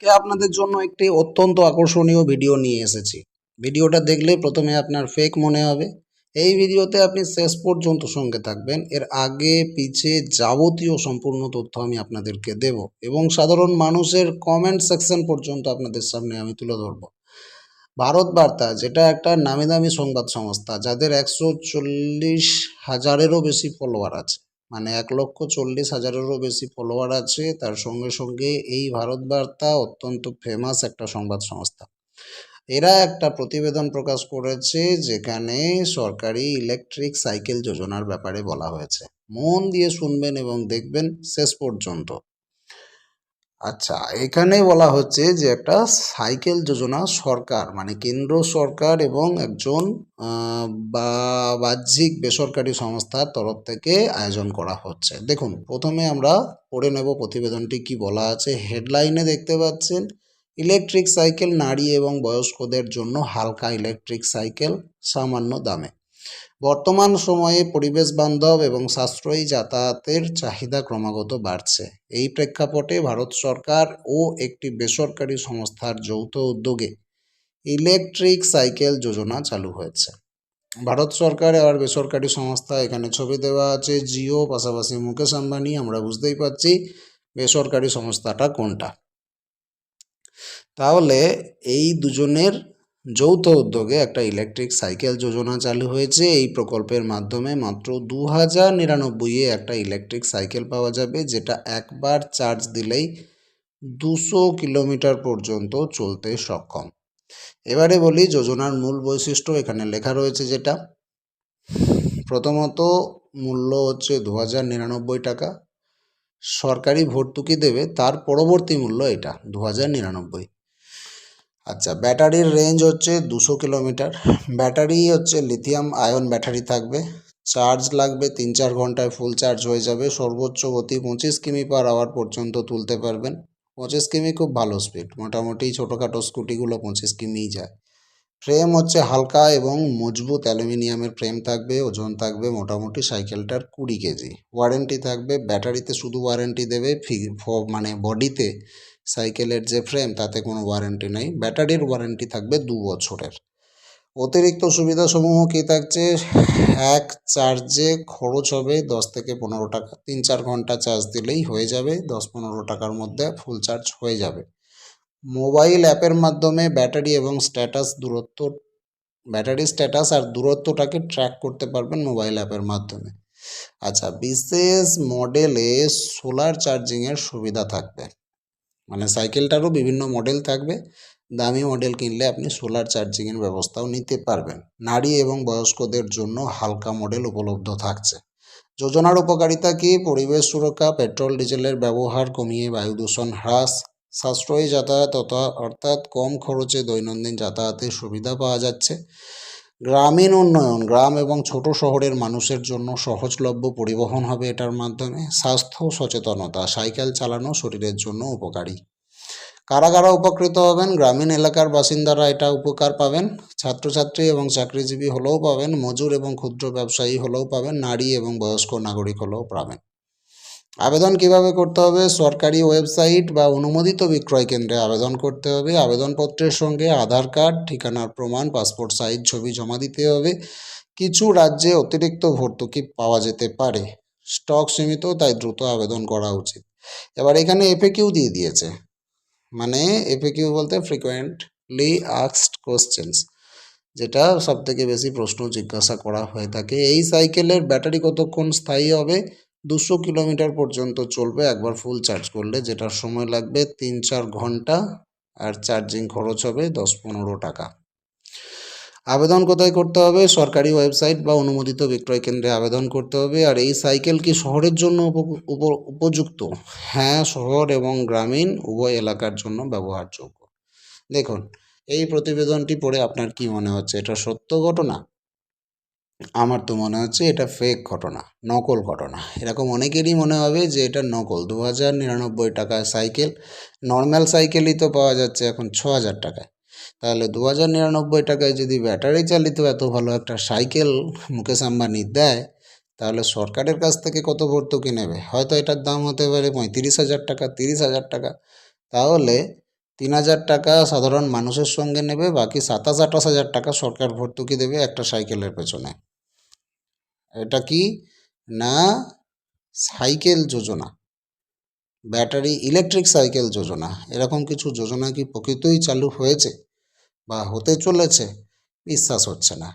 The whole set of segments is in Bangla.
আজকে আপনাদের জন্য একটি অত্যন্ত আকর্ষণীয় ভিডিও নিয়ে এসেছি। ভিডিওটা দেখলে প্রথমে আপনার ফেক মনে হবে। এই ভিডিওতে আপনি শেষ পর্যন্ত সঙ্গে থাকবেন। এর আগে, পিছে যাবতীয় সম্পূর্ণ তথ্য আমি আপনাদেরকে দেব এবং সাধারণ মানুষের কমেন্ট সেকশন পর্যন্ত আপনাদের সামনে আমি তুলে ধরব। ভারত বার্তা, যেটা একটা নামি দামি সংবাদ সংস্থা, যাদের একশো চল্লিশ হাজারেরও বেশি ফলোয়ার আছে। মানে এক লক্ষ চল্লিশ হাজারেরও বেশি ফলোয়ার আছে। তার সঙ্গে সঙ্গে এই ভারত বার্তা অত্যন্ত ফেমাস একটা সংবাদ সংস্থা। এরা একটা প্রতিবেদন প্রকাশ করেছে যেখানে সরকারি ইলেকট্রিক সাইকেল যোজনার ব্যাপারে বলা হয়েছে। মন দিয়ে শুনবেন এবং দেখবেন শেষ পর্যন্ত। আচ্ছা এখানে বলা হচ্ছে যে একটা সাইকেল যোজনা সরকার মানে কেন্দ্র সরকার এবং একজন বা, বাহ্যিক বেসরকারি সংস্থার তরফ থেকে আয়োজন করা হচ্ছে। দেখুন, প্রথমে আমরা পড়ে নেব প্রতিবেদনটি কি বলা আছে। হেডলাইনে দেখতে পাচ্ছেন, ইলেকট্রিক সাইকেল নারী এবং বয়স্কদের জন্য হালকা ইলেকট্রিক সাইকেল সামান্য দামে। বর্তমান সময়ে পরিবেশ বান্ধব এবং সাশ্রয়ী যাতায়াতের চাহিদা ক্রমাগত বাড়ছে। এই প্রেক্ষাপটে ভারত সরকার ও একটি বেসরকারি সংস্থার যৌথ উদ্যোগে ইলেকট্রিক সাইকেল যোজনা চালু হয়েছে। ভারত সরকার আর বেসরকারি সংস্থা এখানে ছবি দেওয়া আছে, জিও, পাশাপাশি মুকেশ আম্বানি, আমরা বুঝতেই পারছি বেসরকারি সংস্থাটা কোনটা। তাহলে এই দুজনের যৌথ উদ্যোগে একটা ইলেকট্রিক সাইকেল যোজনা চালু হয়েছে। এই প্রকল্পের মাধ্যমে মাত্র দু হাজার নিরানব্বইয়ে একটা ইলেকট্রিক সাইকেল পাওয়া যাবে, যেটা একবার চার্জ দিলেই দুশো কিলোমিটার পর্যন্ত চলতে সক্ষম। এবারে বলি যোজনার মূল বৈশিষ্ট্য, এখানে লেখা রয়েছে যেটা, প্রথমত মূল্য হচ্ছে দু হাজার নিরানব্বই টাকা। সরকারি ভর্তুকি দেবে, তার পরবর্তী মূল্য এটা দু হাজার নিরানব্বই। আচ্ছা ব্যাটারির রেঞ্জ হচ্ছে দুশো কিলোমিটার। ব্যাটারি হচ্ছে লিথিয়াম আয়ন ব্যাটারি থাকবে। চার্জ লাগবে তিন চার ঘন্টায় ফুল চার্জ হয়ে যাবে। সর্বোচ্চ গতি পঁচিশ কিমি পার আওয়ার পর্যন্ত তুলতে পারবেন। পঁচিশ কিমি খুব ভালো স্পিড মোটামুটি ছোটোখাটো স্কুটিগুলো পঁচিশ কিমিই যায়। ফ্রেম হচ্ছে হালকা এবং মজবুত অ্যালুমিনিয়ামের ফ্রেম থাকবে, ওজন থাকবে মোটামুটি সাইকেলটার কুড়ি কেজি। ওয়ারেন্টি থাকবে। ব্যাটারিতে শুধু ওয়ারেন্টি দেবে মানে বডিতে সাইকেলের যে ফ্রেম তাতে কোনো ওয়ারেন্টি নেই। ব্যাটারির ওয়ারেন্টি থাকবে দু বছরের। অতিরিক্ত সুবিধাসমূহ কী থাকছে? এক চার্জে খরচ হবে দশ থেকে পনেরো টাকা। তিন, চার ঘণ্টা চার্জ দিলেই হয়ে যাবে। দশ, পনেরো টাকার মধ্যে ফুল চার্জ হয়ে যাবে। মোবাইল অ্যাপের মাধ্যমে ব্যাটারি এবং স্ট্যাটাস দূরত্ব, ব্যাটারি স্ট্যাটাস আর দূরত্বটাকে ট্র্যাক করতে পারবেন মোবাইল অ্যাপের মাধ্যমে। আচ্ছা বিশেষ মডেলে সোলার চার্জিংয়ের সুবিধা থাকবে। মানে সাইকেলটারও বিভিন্ন মডেল থাকবে। দামি মডেল কিনলে আপনি সোলার চার্জিংয়ের ব্যবস্থাও নিতে পারবেন। নারী এবং বয়স্কদের জন্য হালকা মডেল উপলব্ধ থাকছে। যোজনার উপকারিতা কি? পরিবেশ সুরক্ষা পেট্রোল ডিজেলের ব্যবহার কমিয়ে বায়ু দূষণ হ্রাস, সাশ্রয়ী যাতায়াত অর্থাৎ কম খরচে দৈনন্দিন যাতায়াতের সুবিধা পাওয়া যাচ্ছে। গ্রামীণ উন্নয়ন, গ্রাম এবং ছোট শহরের মানুষের জন্য সহজলভ্য পরিবহন হবে এটার মাধ্যমে। স্বাস্থ্য, সচেতনতা, সাইকেল চালানো শরীরের জন্য উপকারী। কারা কারা উপকৃত হবেন? গ্রামীণ এলাকার বাসিন্দারা এটা উপকার পাবেন। ছাত্রছাত্রী এবং চাকরিজীবী হলেও পাবেন। মজুর এবং ক্ষুদ্র ব্যবসায়ী হলেও পাবেন। নারী এবং বয়স্ক নাগরিক হলেও পাবেন। আবেদন কীভাবে করতে হবে? সরকারি ওয়েবসাইট বা অনুমোদিত বিক্রয় কেন্দ্রে আবেদন করতে হবে। আবেদনপত্রের সঙ্গে আধার কার্ড, ঠিকানার প্রমাণ, পাসপোর্ট সাইজ, ছবি জমা দিতে হবে। কিছু রাজ্যে অতিরিক্ত ভর্তুকি পাওয়া যেতে পারে। স্টক সীমিত, তাই দ্রুত আবেদন করা উচিত। এবার এখানে এফএকিউ দিয়ে দিয়েছে। মানে এফএকিউ বলতে ফ্রিকোয়েন্টলি আস্কড কোশ্চেন্স যেটা সব থেকে বেশি প্রশ্ন জিজ্ঞাসা করা হয়ে থাকে। এই সাইকেলের ব্যাটারি কতক্ষণ স্থায়ী হবে? দুশো কিলোমিটার পর্যন্ত চলবে, একবার ফুল চার্জ করলে, যেটার সময় লাগবে তিন চার ঘণ্টা আর চার্জিং খরচ হবে দশ পনেরো টাকা। আবেদন কোথায় করতে হবে? সরকারি ওয়েবসাইট বা অনুমোদিত বিক্রয় কেন্দ্রে আবেদন করতে হবে। আর এই সাইকেল কি শহরের জন্য উপ- উপ- উপযুক্ত? হ্যাঁ শহর এবং গ্রামীণ, উভয় এলাকার জন্য ব্যবহারযোগ্য। দেখুন, এই প্রতিবেদনটি পড়ে আপনার কি মনে হচ্ছে? এটা সত্য ঘটনা? আমার তো মনে হচ্ছে এটা ফেক ঘটনা, নকল ঘটনা। এরকম অনেকেরই মনে হবে যে এটা নকল। দু হাজার নিরানব্বই টাকায় সাইকেল নর্মাল সাইকেলই তো পাওয়া যাচ্ছে এখন ছ হাজার টাকায়। তাহলে দু হাজার নিরানব্বই টাকায় যদি ব্যাটারি চালিত এত ভালো একটা সাইকেল মুকেশ আম্বানি দেয়, তাহলে সরকারের কাছ থেকে কত ভর্তুকি নেবে? হয়তো এটার দাম হতে পারে পঁয়ত্রিশ হাজার টাকা, তিরিশ হাজার টাকা। তাহলে তিন হাজার টাকা সাধারণ মানুষের সঙ্গে নেবে, বাকি সাতাশ আঠাশ হাজার টাকা সরকার ভর্তুকি দেবে একটা সাইকেলের পেছনে। এটা কি? না, সাইকেল যোজনা। ব্যাটারি ইলেকট্রিক সাইকেল যোজনা। এরকম কিছু যোজনা কি প্রকৃতই চালু হয়েছে বা হতে চলেছে? বিশ্বাস হচ্ছে না।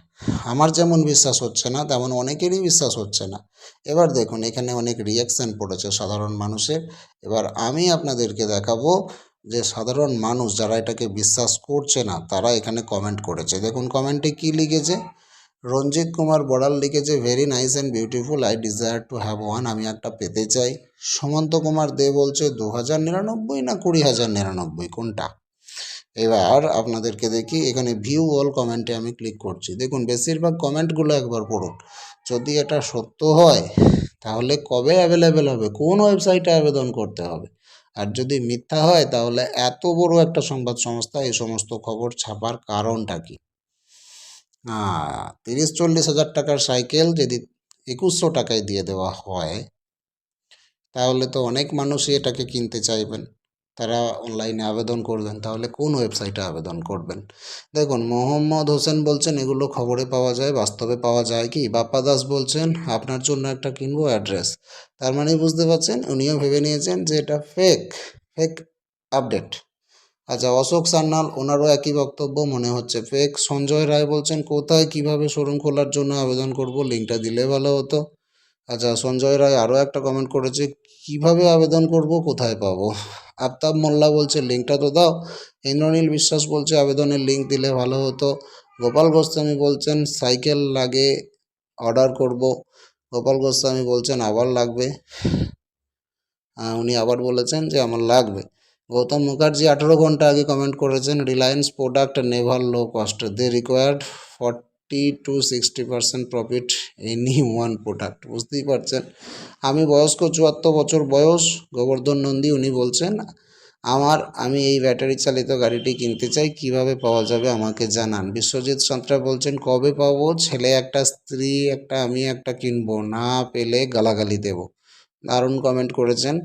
আমার যেমন বিশ্বাস হচ্ছে না, তেমন অনেকেরই বিশ্বাস হচ্ছে না। এবার দেখুন, এখানে অনেক রিয়াকশান পড়েছে সাধারণ মানুষের। এবার আমি আপনাদেরকে দেখাবো যে সাধারণ মানুষ যারা এটাকে বিশ্বাস করছে না, তারা এখানে কমেন্ট করেছে। দেখুন কমেন্টে কি লিখেছে? রঞ্জিত কুমার বড়াল লিখেছে very nice and beautiful I desire to have one আমি একটা পেতে চাই। সমন্ত কুমার দে বলছে দু হাজার নিরানব্বই না কুড়ি হাজার নিরানব্বই, কোনটা? এবার আপনাদেরকে দেখি, এখানে ভিউ অল কমেন্টে আমি ক্লিক করছি। দেখুন, বেশিরভাগ কমেন্টগুলো একবার পড়ুন। যদি এটা সত্য হয়, তাহলে কবে অ্যাভেলেবেল হবে? কোন ওয়েবসাইটে আবেদন করতে হবে? আর যদি মিথ্যা হয়, তাহলে এত বড় একটা সংবাদ সংস্থা, এই সমস্ত খবর ছাপার কারণটা কি? তিরিশ চল্লিশ হাজার টাকার সাইকেল যদি একুশশো টাকায় দিয়ে দেওয়া হয়, তাহলে তো অনেক মানুষই এটাকে কিনতে চাইবেন। তারা অনলাইনে আবেদন করবেন, তাহলে কোন ওয়েবসাইটে আবেদন করবেন? দেখুন, মোহাম্মদ হোসেন বলছেন, এগুলো খবরে পাওয়া যায়, বাস্তবে পাওয়া যায় কি? বাপ্পা দাস বলছেন, আপনার জন্য একটা কিনবো অ্যাড্রেস তার মানে বুঝতে পারছেন, উনিও ভেবে নিয়েছেন যে এটা ফেক ফেক আপডেট আচ্ছা অশোক সান্যাল, ওনারও একই বক্তব্য মনে হচ্ছে। ফেক সঞ্জয় রায় বলছেন, কোথায়, কীভাবে শোরুম খোলার জন্য আবেদন করব? লিঙ্কটা দিলে ভালো হতো। আচ্ছা সঞ্জয় রায় আরও একটা কমেন্ট করেছে, কীভাবে আবেদন করব? কোথায় পাবো? আফতাব মোল্লা বলছে, লিঙ্কটা তো দাও। ইন্দ্রনীল বিশ্বাস বলছে, আবেদনের লিঙ্ক দিলে ভালো হতো। গোপাল গোস্বামী বলছেন, সাইকেল লাগে, অর্ডার করব। গোপাল গোস্বামী বলছেন, আবার লাগবে। উনি আবার বলেছেন যে, আমার লাগবে। গৌতম মুখার্জি আঠেরো ঘণ্টা আগে কমেন্ট করেছেন Reliance product never low cost they required forty to sixty percent profit any one product বুঝতেই পারছেন? আমি বয়স্ক চুয়াত্তর বছর বয়স, গোবর্ধন নন্দী, উনি বলছেন, আমার, আমি এই ব্যাটারি চালিত গাড়িটি কিনতে চাই, কীভাবে পাওয়া যাবে আমাকে জানান। বিশ্বজিৎ সন্ত্রা বলছেন, কবে পাবো? ছেলে একটা, স্ত্রী একটা, আমি একটা কিনবো, না পেলে গালাগালি দেব। দারুণ কমেন্ট করেছেন।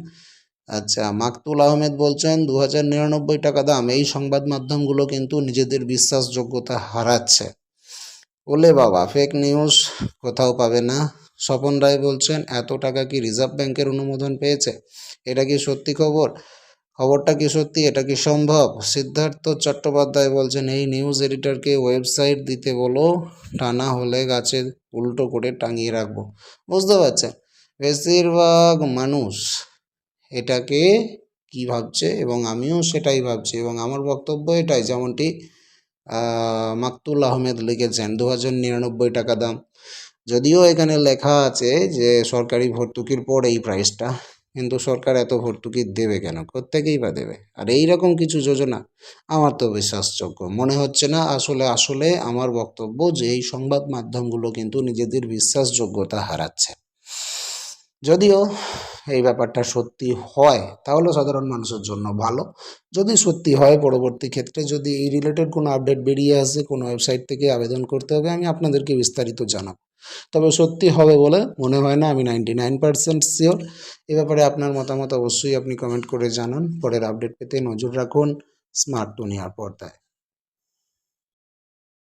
আচ্ছা মাকতুল আহমেদ বলছেন দু হাজার নিরানব্বই টাকা দাম। এই সংবাদ মাধ্যমগুলো কিন্তু নিজেদের বিশ্বাসযোগ্যতা হারাচ্ছে। ওলে বাবা ফেক নিউজ কোথাও পাবে না। স্বপন রায় বলছেন, এত টাকা কি রিজার্ভ ব্যাংকের অনুমোদন পেয়েছে? এটা কি সত্যি খবর? খবরটা কি সত্যি? এটা কি সম্ভব? সিদ্ধার্থ চট্টোপাধ্যায় বলছেন, এই নিউজ এডিটরকে ওয়েবসাইট দিতে বলো, টানা হলে গাছে উল্টো করে টাঙিয়ে রাখব। বুঝতে পারছেন? বেশিরভাগ মানুষ এটাকে কি ভাবছে? এবং আমিও সেটাই ভাবছি এবং আমার বক্তব্য এটাই, যেমনটি মাকতুল আহমেদ লিখেছেন দু হাজার নিরানব্বই টাকা দাম। যদিও এখানে লেখা আছে যে, সরকারি ভর্তুকির পর এই প্রাইসটা কিন্তু সরকার এত ভর্তুকি দেবে কেন? প্রত্যেকেই বা দেবে। আর এই রকম কিছু যোজনা আমার তো বিশ্বাসযোগ্য। মনে হচ্ছে না আসলে আসলে আমার বক্তব্য যে, এই সংবাদ মাধ্যমগুলো কিন্তু নিজেদের বিশ্বাসযোগ্যতা হারাচ্ছে। যদিও এই ব্যাপারটা সত্যি হয়, তাহলে সাধারণ মানুষের জন্য ভালো। যদি সত্যি হয়, পরবর্তী ক্ষেত্রে যদি এই রিলেটেড কোনো আপডেট বেরিয়ে আসে, কোনো ওয়েবসাইট থেকে আবেদন করতে হবে, আমি আপনাদেরকে বিস্তারিত জানাব। তবে সত্যি হবে বলে মনে হয় না, আমি নাইনটি নাইন পার্সেন্ট শিওর এ ব্যাপারে আপনার মতামত অবশ্যই আপনি কমেন্ট করে জানান। পরের আপডেট পেতে নজর রাখুন স্মার্ট দুনিয়ার পর্দায়।